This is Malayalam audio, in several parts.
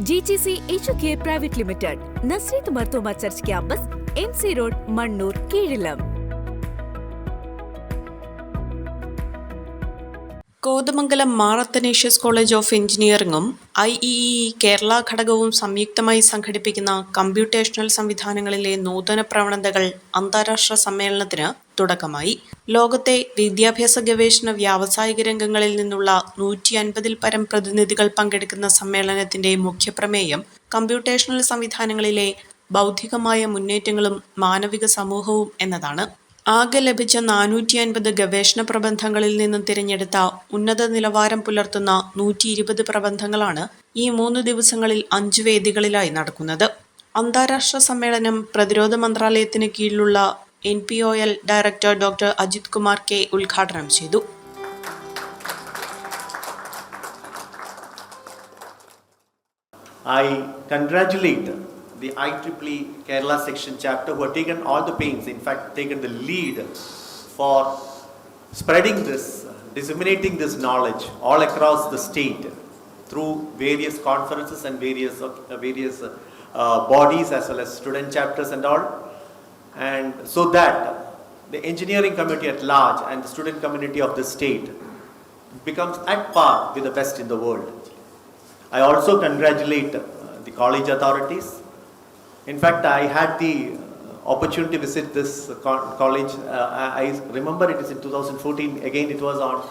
G G C H K private limited Nazareth Marthoma church campus M C road Mannur Keezhillam Kothamangalam Mar Athanasius college of എഞ്ചിനീയറിംഗും I E E Kerala ഘടകവും സംയുക്തമായി സംഘടിപ്പിക്കുന്ന കമ്പ്യൂട്ടേഷണൽ സംവിധാനങ്ങളിലെ നൂതന പ്രവണതകൾ അന്താരാഷ്ട്ര സമ്മേളനത്തിന് തുടക്കമായി. ലോകത്തെ വിദ്യാഭ്യാസ ഗവേഷണ വ്യാവസായിക രംഗങ്ങളിൽ നിന്നുള്ള നൂറ്റി അൻപതിൽ പരം പ്രതിനിധികൾ പങ്കെടുക്കുന്ന സമ്മേളനത്തിന്റെ മുഖ്യപ്രമേയം കമ്പ്യൂട്ടേഷണൽ സംവിധാനങ്ങളിലെ ബൗദ്ധികമായ മുന്നേറ്റങ്ങളും മാനവിക സമൂഹവും എന്നതാണ്. ആകെ ലഭിച്ച നാനൂറ്റി അൻപത് ഗവേഷണ പ്രബന്ധങ്ങളിൽ നിന്നും തിരഞ്ഞെടുത്ത ഉന്നത നിലവാരം പുലർത്തുന്ന നൂറ്റി ഇരുപത് പ്രബന്ധങ്ങളാണ് ഈ മൂന്ന് ദിവസങ്ങളിൽ അഞ്ച് വേദികളിലായി നടക്കുന്നത്. അന്താരാഷ്ട്ര സമ്മേളനം പ്രതിരോധ മന്ത്രാലയത്തിന് കീഴിലുള്ള N P O L director doctor Ajith Kumar K ഉദ്ഘാടനം ചെയ്തു I congratulate the IEEE Kerala section chapter who have taken all the pains, in fact, taken the lead for spreading this, disseminating this knowledge all across the state through various conferences and various, uh, various uh, bodies as well as student chapters and all. And so that the engineering community at large and the student community of the state becomes at par with the best in the world. I also congratulate uh, the college authorities. In fact, I had the uh, opportunity to visit this co- college. Uh, I I remember it is in 2014. Again, it was on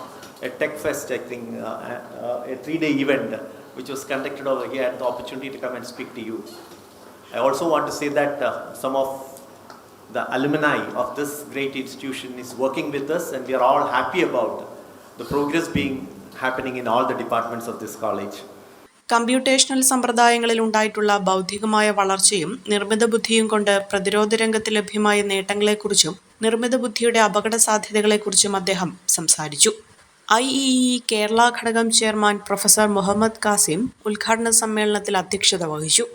a Tech Fest, I think, uh, uh, a three-day event which was conducted over here. I had the opportunity to come and speak to you. I also want to say that uh, some of the alumni of this great institution is working with us, and we are all happy about the progress being happening in all the departments of this college. Computational സമ്പ്രദായങ്ങളിൽ ഉണ്ടായിട്ടുള്ള ബൗദ്ധികമായ വളർച്ചയും നിർമ്മിത ബുദ്ധിയും കൊണ്ട് പ്രതിരോധ രംഗത്ത് ലഭ്യമായ നേട്ടങ്ങളെക്കുറിച്ചും നിർമ്മിത ബുദ്ധിയുടെ അപകട സാധ്യതകളെക്കുറിച്ചും അദ്ദേഹം സംസാരിച്ചു ഐ ഇ ഇ കേരള ഘടകം ചെയർമാൻ പ്രൊഫസർ മുഹമ്മദ് കാസിം ഉദ്ഘാടന സമ്മേളനത്തിൽ അധ്യക്ഷത വഹിച്ചു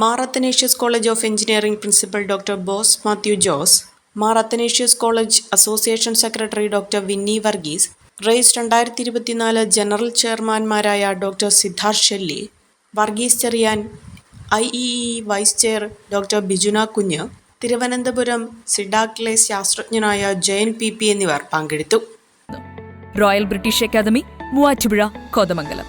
Mar Athanasius college of engineering principal doctor Bose Mathew Jose Mar Athanasius college association secretary doctor Vinny Varghese race രണ്ടായിരത്തി ഇരുപത്തിനാല് general ചെയർമാൻമാരായ doctor Siddharth Shelly Varghese Cherian I E E vice chair doctor Bijuna Kunju Thiruvananthapuram സിഡാക്ലെ ശാസ്ത്രജ്ഞനായ ജയൻ പി പി എന്നിവർ പങ്കെടുത്തു. Royal British academy Muvattupuzha Kothamangalam.